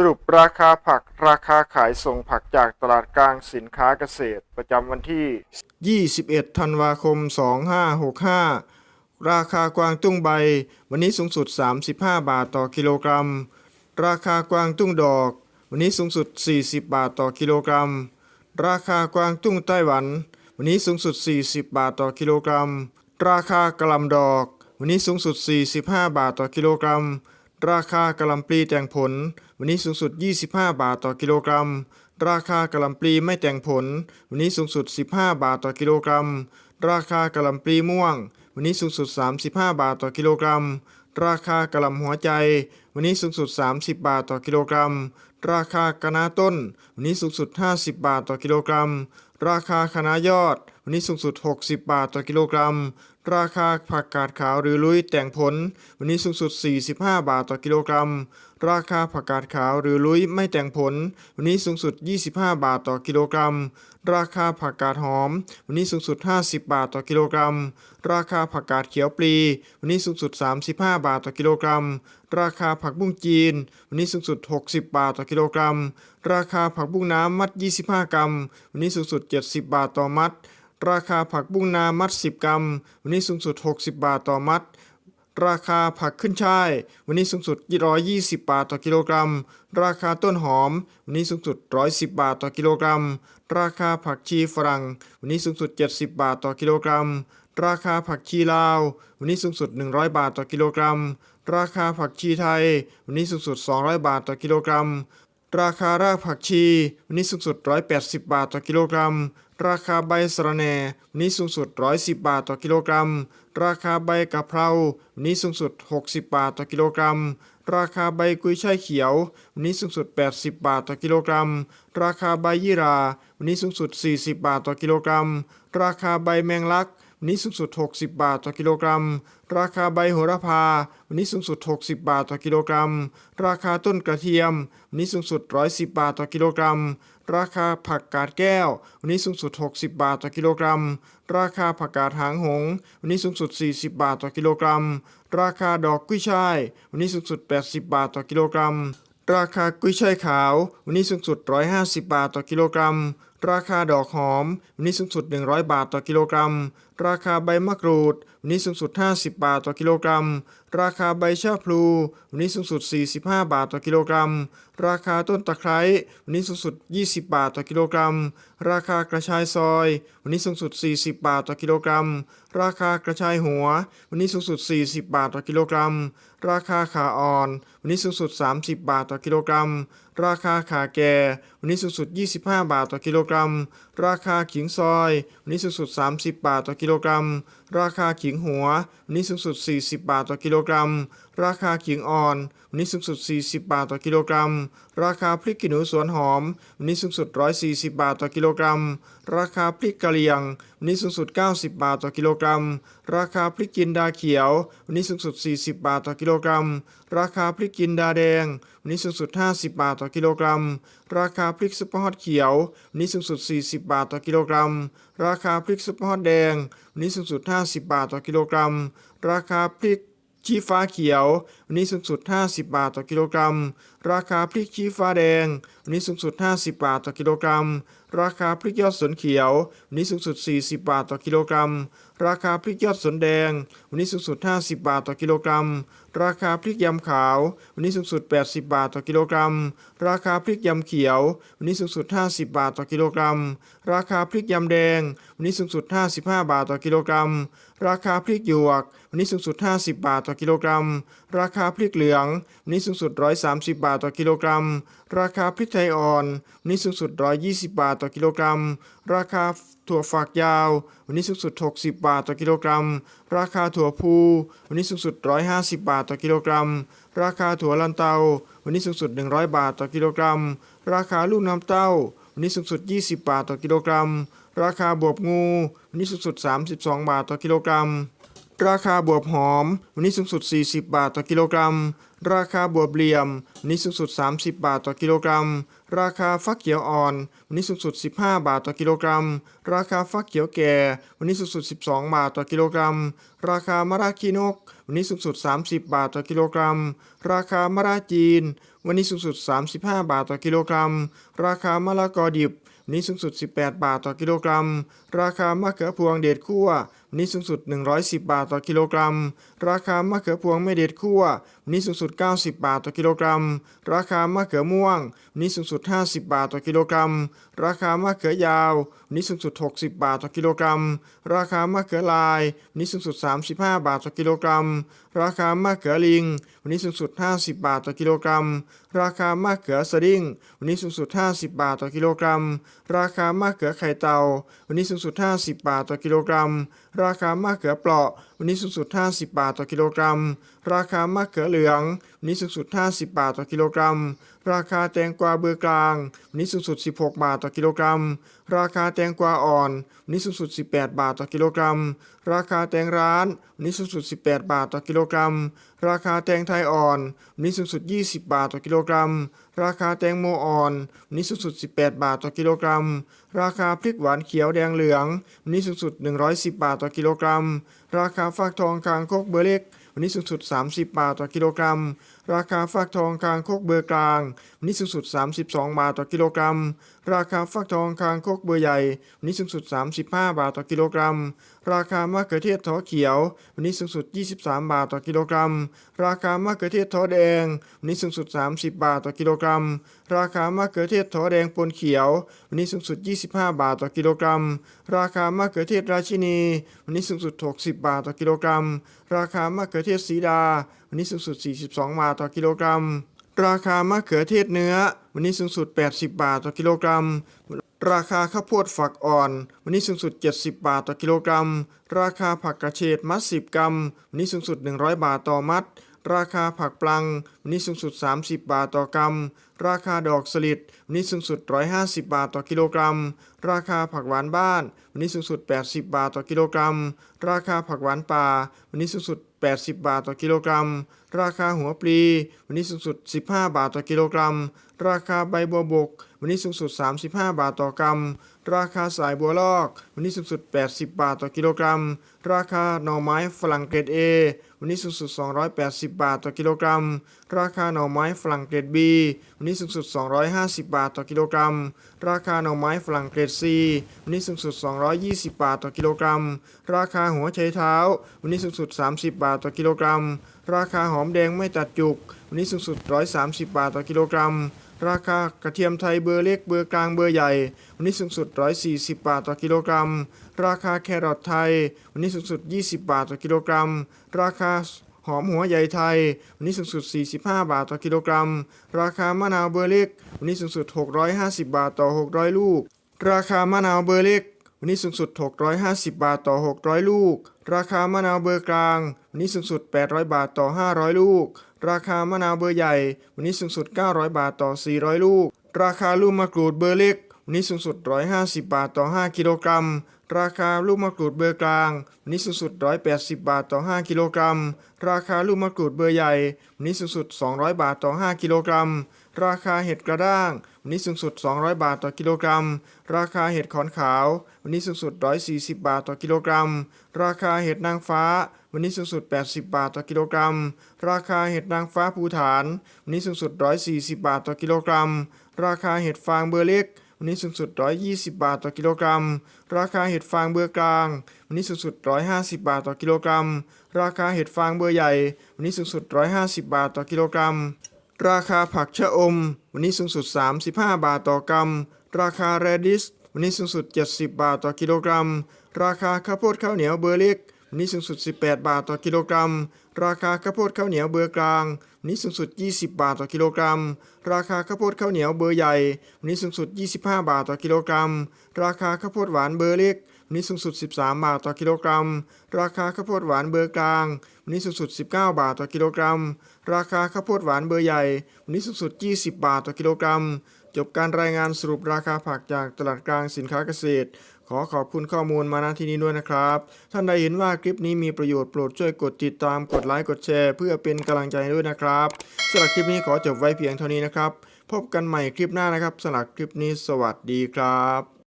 สรุปราคาผักราคาขายส่งผักจากตลาดกลางสินค้าเกษตร ประจำวันที่ 21 ธันวาคม 2565 ราคากวางตุ้งใบ วันนี้สูงสุด 35 บาทต่อกิโลกรัม ราคากวางตุ้งดอก วันนี้สูงสุด 40 บาทต่อกิโลกรัม ราคากวางตุ้งไต้หวัน วันนี้สูงสุด 40 บาทต่อกิโลกรัม ราคากระลำดอก วันนี้สูงสุด 45 บาทต่อกิโลกรัม ราคากระหลำปลีแต่งผล วันนี้สูงสุด 25 บาทต่อกิโลกรัม ราคากระหลำปลีไม่แต่งผล วันนี้สูงสุด 15 บาทต่อกิโลกรัม ราคากระหลำปลีม่วง วันนี้สูงสุด 35 บาทต่อกิโลกรัม ราคากระหลำหัวใจ วันนี้สูงสุด 30 บาทต่อกิโลกรัม ราคากะนาต้น วันนี้สูงสุด 50 บาทต่อกิโลกรัม ราคาคะน้ายอด วันนี้สูงสุด 60 บาทต่อกิโลกรัม ราคาผักกาดขาวหรือลุยแต่งผล วันนี้สูงสุด 45 บาทต่อกิโลกรัม ราคาผักกาดขาวหรือลุยไม่แต่งผล วันนี้สูงสุด 25 บาทต่อกิโลกรัม ราคาผักกาดหอม วันนี้สูงสุด 50 บาทต่อกิโลกรัม ราคาผักกาดเขียวปลี วันนี้สูงสุด 35 บาทต่อกิโลกรัม ราคาผักบุ้งจีน วันนี้สูงสุด 60 บาทต่อกิโลกรัม ราคาผักบุ้งน้ำมัด 25 กรัม วันนี้สูงสุด 70 บาทต่อมัด ราคาผักบุ้งนามัด 10 กรัม วันนี้สูงสุด 60 บาทต่อมัด ราคาผักขึ้นช่าย วันนี้สูงสุด 120 บาทต่อกิโลกรัม ราคาต้นหอม วันนี้สูงสุด 110 บาทต่อกิโลกรัม ราคาผักชีฝรั่ง วันนี้สูงสุด 70 บาทต่อกิโลกรัม ราคาผักชีลาว วันนี้สูงสุด 100 บาทต่อกิโลกรัม ราคาผักชีไทย วันนี้สูงสุด 200 บาทต่อกิโลกรัมราคารากผักชี วันนี้สูงสุด 180 บาทต่อกิโลกรัม ราคาใบสะระแหน่วันนี้สูงสุด 110 บาทต่อกิโลกรัม ราคาใบกะเพราวันนี้สูงสุด 60 บาทต่อกิโลกรัม ราคาใบกุยช่ายเขียววันนี้สูงสุด 80 บาทต่อกิโลกรัม ราคาใบยี่ราวันนี้สูงสุด 40 บาทต่อกิโลกรัม ราคาใบแมงลัก วันนี้สูงสุด 60 บาทต่อกิโลกรัม ราคาใบโหระพา วันนี้สูงสุด 60 บาทต่อกิโลกรัม ราคาต้นกระเทียม วันนี้สูงสุด 110 บาทต่อกิโลกรัม ราคาผักกาดแก้ว วันนี้สูงสุด 60 บาทต่อกิโลกรัม ราคาผักกาดหางหง วันนี้สูงสุด 40 บาทต่อกิโลกรัม ราคาดอกกุ้ยช่าย วันนี้สูงสุด 80 บาทต่อกิโลกรัม ราคากุ้ยช่ายขาว วันนี้สูงสุด 150 บาทต่อกิโลกรัม ราคาดอกหอม วันนี้สูงสุด 100 บาทต่อกิโลกรัม ราคาใบมะกรูด วันนี้สูงสุด 50 บาทต่อกิโลกรัม ราคาใบชะพลู วันนี้สูงสุด 45 บาทต่อกิโลกรัม ราคาต้นตะไคร้ วันนี้สูงสุด 20 บาทต่อกิโลกรัม ราคากระชายซอย วันนี้สูงสุด 40 บาทต่อกิโลกรัม ราคากระชายหัว วันนี้สูงสุด 40 บาทต่อกิโลกรัม ราคาขาอ่อน วันนี้สูงสุด 30 บาทต่อกิโลกรัม ราคาขาแก่ วันนี้สูงสุด 25 บาทต่อกิโลกรัม ราคาขิงซอย วันนี้สูงสุด 30 บาทต่อกิโลกรัม ราคาขิงหัว วันนี้สูงสุด 40 บาทต่อกิโลกรัม ราคาขิงอ่อน วันนี้สูงสุด 40 บาทต่อกิโลกรัม ราคาพริกขี้หนูสวนหอม วันนี้สูงสุด 140 บาทต่อกิโลกรัม ราคาพริกกะเหรี่ยง วันนี้สูงสุด 90 บาทต่อกิโลกรัม ราคาพริกจินดาเขียว วันนี้สูงสุด 40 บาทต่อกิโลกรัม ราคาพริกจินดาแดง วันนี้สูงสุด 50 บาทต่อกิโลกรัม ราคาพริกซุปเปอร์ฮอตเขียว วันนี้สูงสุด 40 บาทต่อกิโลกรัม ราคาพริกซุปเปอร์ฮอตแดง วันนี้สูงสุด 50 บาทต่อกิโลกรัม ราคาพริก ชี้ฟ้าเขียว วันนี้สูงสุด 50 บาทต่อกิโลกรัม ราคาพริกชี้ฟ้าแดง วันนี้สูงสุด 50 บาทต่อกิโลกรัม ราคาพริกยอดสนเขียว วันนี้สูงสุด 40 บาทต่อกิโลกรัม ราคาพริกยอดสนแดง วันนี้สูงสุด 50 บาทต่อกิโลกรัม ราคาพริกยำขาว วันนี้สูงสุด 80 บาทต่อกิโลกรัม ราคาพริกยำเขียว วันนี้สูงสุด 50 บาทต่อกิโลกรัม ราคาพริกยำแดง วันนี้สูงสุด 55 บาทต่อกิโลกรัม ราคาพริกหยวก วันนี้สูงสุด 50 บาทต่อกิโลกรัม ราคาพริกเหลือง วันนี้สูงสุด 130 บาทต่อกิโลกรัม ราคาพริกไทยอ่อน วันนี้สูงสุด 120 บาทต่อกิโลกรัม ราคาถั่วฝักยาว วันนี้สูงสุด 60 บาทต่อกิโลกรัม ราคาถั่วพูวันนี้สูงสุด 150 บาทต่อกิโลกรัม ราคาถั่วลันเตา วันนี้สูงสุด 100 บาทต่อกิโลกรัม ราคาลูกน้ำเต้า วันนี้สูงสุด 20 บาทต่อกิโลกรัม ราคาบวบงู วันนี้สูงสุด 32 บาทต่อกิโลกรัม ราคาบวบหอม วันนี้สูงสุด 40 บาทต่อกิโลกรัม ราคาบวบเหลี่ยมวันนี้สูงสุด 30 บาทต่อกิโลกรัม ราคาฟักเขียวอ่อนวันนี้สูงสุด 15 บาทต่อกิโลกรัม ราคาฟักเขียวแก่วันนี้สูงสุด 12 บาทต่อกิโลกรัม ราคามะระขี้นก วันนี้สูงสุด 30 บาทต่อกิโลกรัม ราคามะระจีน วันนี้สูงสุด 35 บาทต่อกิโลกรัม ราคามะละกอดิบวันนี้สูงสุด 18 บาทต่อกิโลกรัม ราคามะเขือพวงเด็ดคั่ว วันนี้สูงสุด 110 บาทต่อกิโลกรัม ราคามะเขือพวงไม่เด็ดคั่ววันนี้สูงสุด 90 บาทต่อกิโลกรัม ราคามะเขือม่วงวันนี้สูงสุด 50 บาทต่อกิโลกรัม ราคามะเขือยาววันนี้สูงสุด 60 บาทต่อกิโลกรัม ราคามะเขือลายวันนี้สูงสุด 35 บาทต่อกิโลกรัม ราคามะเขือลิง วันนี้สูงสุด 50 บาทต่อกิโลกรัม ราคามะเขือสดิ้ง วันนี้สูงสุด 50 บาทต่อกิโลกรัม ราคามะเขือไข่เต่าวันนี้สูงสุด 50 บาทต่อกิโลกรัม ราคามะเขือเปราะ วันนี้สูงสุด 50 บาทต่อกิโลกรัม ราคามะเขือเหลือง วันนี้สูงสุด 50 บาทต่อกิโลกรัม ราคาแตงกวาเบอร์กลาง วันนี้สูงสุด 16 บาทต่อกิโลกรัม ราคาแตงกวาอ่อน วันนี้สูงสุด 18 บาทต่อกิโลกรัม ราคาแตงร้าน วันนี้สูงสุด 18 บาทต่อกิโลกรัม ราคาแตงไทยอ่อน วันนี้สูงสุด 20 บาทต่อกิโลกรัม ราคาแตงโมอ่อนวันนี้สูงสุด 18 บาทต่อกิโลกรัม ราคาพริกหวานเขียวแดงเหลืองวันนี้สูงสุด 110 บาทต่อกิโลกรัม ราคาฟักทองคางคกเบอร์เล็ก วันนี้สูงสุด 30 บาทต่อกิโลกรัม ราคาฟักทองคางคกเบอร์กลาง วันนี้สูงสุด 32 บาทต่อกิโลกรัม ราคาฟักทองคางคกเบอร์ใหญ่ วันนี้สูงสุด 35 บาทต่อกิโลกรัม ราคามะเขือเทศท้อเขียว วันนี้สูงสุด 23 บาทต่อกิโลกรัม ราคามะเขือเทศท้อแดง วันนี้สูงสุด 30 บาทต่อกิโลกรัม ราคามะเขือเทศท้อแดงปนเขียว วันนี้สูงสุด 25 บาทต่อกิโลกรัม ราคามะเขือเทศราชินี วันนี้สูงสุด 60 บาทต่อกิโลกรัม ราคามะเขือเทศสีดา วันนี้สูงสุด 42 บาทต่อกิโลกรัม ราคามะเขือเทศเนื้อ วันนี้สูงสุด 80 บาทต่อกิโลกรัม ราคาข้าวโพดฝักอ่อน วันนี้สูงสุด 70 บาทต่อกิโลกรัม ราคาผักกระเฉดมัด 10 กรัม วันนี้สูงสุด 100 บาทต่อมัด ราคาผักปลัง วันนี้สูงสุด 30 บาทต่อกรัม ราคาดอกสลิด วันนี้สูงสุด 150 บาทต่อกิโลกรัม ราคาผักหวานบ้าน วันนี้สูงสุด 80 บาทต่อกิโลกรัม ราคาผักหวานป่า วันนี้สูงสุด 80 บาทต่อกิโลกรัมราคาหัวปลี วันนี้สูงสุด 15 บาทต่อกิโลกรัม ราคาใบบัวบก วันนี้สูงสุด 35 บาทต่อกรัม ราคาสายบัวลอก วันนี้สูงสุด 80 บาทต่อกิโลกรัม ราคาหน่อไม้ฝรั่งเกรด A วันนี้สูงสุด 280 บาทต่อกิโลกรัม ราคาหน่อไม้ฝรั่งเกรด B วันนี้สูงสุด 250 บาทต่อกิโลกรัม ราคาหน่อไม้ฝรั่งเกรด C วันนี้สูงสุด 220 บาทต่อกิโลกรัม ราคาหัวไชเท้า วันนี้สูงสุด 30 บาทต่อกิโลกรัม ราคาหอมแดงไม่ตัดจุก วันนี้สูงสุด 130 บาทต่อกิโลกรัม ราคากระเทียมไทยเบอร์เล็กเบอร์กลางเบอร์ใหญ่ วันนี้สูงสุด 140 บาทต่อกิโลกรัม ราคาแครอทไทย วันนี้สูงสุด 20 บาทต่อกิโลกรัม ราคาหอมหัวใหญ่ไทย วันนี้สูงสุด 45 บาทต่อกิโลกรัม ราคามะนาวเบอร์เล็ก วันนี้สูงสุด 650 บาทต่อ 600 ลูก ราคามะนาวเบอร์เล็ก วันนี้สูงสุด 650 บาทต่อ 600 ลูก ราคามะนาวเบอร์กลาง วันนี้สูงสุด 800 บาทต่อ 500 ลูก ราคามะนาวเบอร์ใหญ่ วันนี้สูงสุด 900 บาทต่อ 400 ลูก ราคาลูกมะกรูดเบอร์เล็ก วันนี้สูงสุด 150 บาทต่อ 5 กิโลกรัม ราคาลูกมะกรูดเบอร์กลาง วันนี้สูงสุด 180 บาทต่อ 5 กิโลกรัม ราคาลูกมะกรูดเบอร์ใหญ่ วันนี้สูงสุด 200 บาทต่อ 5 กิโลกรัม ราคาเห็ดกระด้าง วันนี้สูงสุด 200 บาทต่อกิโลกรัม ราคาเห็ดขอนขาว วันนี้สูงสุด 140 บาทต่อกิโลกรัม ราคาเห็ดนางฟ้า วันนี้สูงสุด 80 บาทต่อกิโลกรัม ราคาเห็ดนางฟ้าภูฐาน วันนี้สูงสุด 140 บาทต่อกิโลกรัม ราคาเห็ดฟางเบอร์เล็กวันนี้สูงสุด 120 บาทต่อกิโลกรัม ราคาเห็ดฟางเบอร์กลาง วันนี้สูงสุด 150 บาทต่อกิโลกรัม ราคาเห็ดฟางเบอร์ใหญ่ วันนี้สูงสุด 150 บาทต่อกิโลกรัม ราคาผักชะอม วันนี้สูงสุด 35 บาทต่อกรัม ราคาแรดิส วันนี้สูงสุด 70 บาทต่อกิโลกรัม ราคาข้าวโพดข้าวเหนียวเบอร์เล็ก วันนี้สูงสุด 18 บาทต่อกิโลกรัม ราคาข้าวโพดข้าวเหนียวเบอร์กลาง วันนี้สูงสุด 20 บาทต่อกิโลกรัม ราคาข้าวโพดข้าวเหนียวเบอร์ใหญ่ วันนี้สูงสุด 25 บาทต่อกิโลกรัม ราคาข้าวโพดหวานเบอร์เล็ก วันนี้สูงสุด 13 บาทต่อกิโลกรัม ราคาข้าวโพดหวานเบอร์กลาง วันนี้สูงสุด 19 บาทต่อกิโลกรัม ราคาข้าวโพดหวานเบอร์ใหญ่ วันนี้สูงสุด 20 บาทต่อกิโลกรัม จบการรายงานสรุปราคาผักจากตลาดกลางสินค้าเกษตร ขอขอบคุณข้อมูลมาณที่นี้ด้วยนะครับ ท่านใดเห็นว่าคลิปนี้มีประโยชน์โปรดช่วยกดติดตามกดไลค์กดแชร์ เพื่อเป็นกำลังใจด้วยนะครับสำหรับคลิปนี้ขอจบไว้เพียงเท่านี้นะครับพบกันใหม่คลิปหน้านะครับสำหรับคลิปนี้สวัสดีครับ